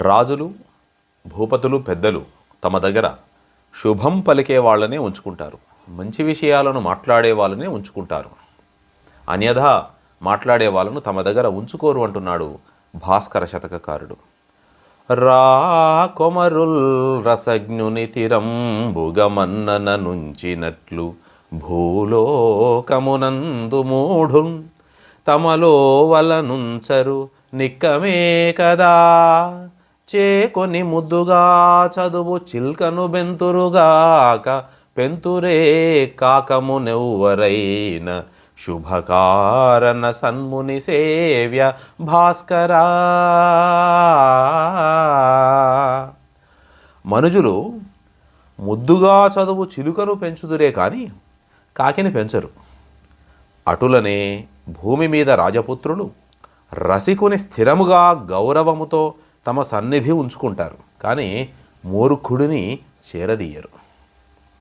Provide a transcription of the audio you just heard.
రాజులు భూపతులు పెద్దలు తమ దగ్గర శుభం పలికే వాళ్ళనే ఉంచుకుంటారు. మంచి విషయాలను మాట్లాడే వాళ్ళనే ఉంచుకుంటారు. అన్యథా మాట్లాడే వాళ్ళను తమ దగ్గర ఉంచుకోరు అంటున్నాడు భాస్కర శతకకారుడు. రా కొమరుల్ రసజ్ఞుని తిరంబుగమన్నన నుంచినట్లు భూలోకమునందు మూఢున్ తమలో వలనుంచరు నిక్కమే కదా. చేకొని ముద్దుగా చదువు చిల్కను బెంతురుగాక పెంతురే కాకము నెవ్వరైన శుభకారణ సన్ముని సేవ్య భాస్కరా. మనుజులు ముద్దుగా చదువు చిలుకను పెంచుదురే కానీ కాకిని పెంచరు. అటులనే భూమి మీద రాజపుత్రులు రసికుని స్థిరముగా గౌరవముతో తమ సన్నిధి ఉంచుకుంటారు. కానీ మూర్ఖుడిని చేరదీయరు.